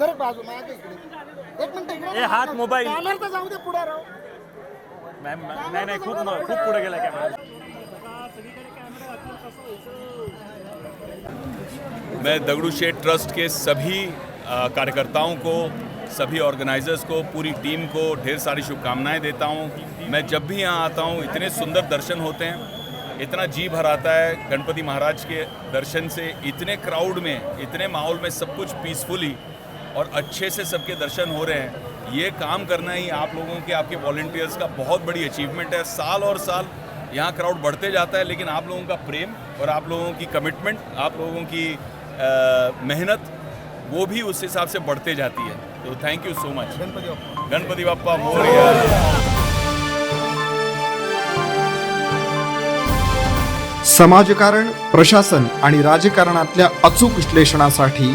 Sir बाजू इकडे. एक मिनिट इकडे ए, हात मोबाईल. कॅमेरा तर जाऊ दे पुढे राव मॅम नाही नाही खूप खूप पुढे गेला कॅमेरा मैं दगड़ू शेठ ट्रस्ट के सभी अ, कार्यकर्ताओं को सभी ऑर्गेनाइजर्स को पूरी टीम को ढेर सारी शुभकामनाएँ देता हूँ। मैं जब भी यहाँ आता हूँ इतने सुंदर दर्शन होते हैं। इतना जी भर आता है गणपति महाराज के दर्शन से। इतने क्राउड में इतने माहौल में सब कुछ पीसफुली और अच्छे से सबके दर्शन हो रहे हैं। ये काम करना ही आप लोगों के, आपके वॉल्टियर्स का बहुत बड़ी अचीवमेंट है। साल और साल यहाँ क्राउड बढ़ते जाता है, लेकिन आप लोगों का प्रेम और आप लोगों की कमिटमेंट आप लोगों की मेहनत, वो भी उस हिसाब से बढ़ते जाती है। तो thank you so much Ganpati Bappa Morya. समाजकारण, प्रशासन आणि राजकारणातल्या अचूक विश्लेषणासाठी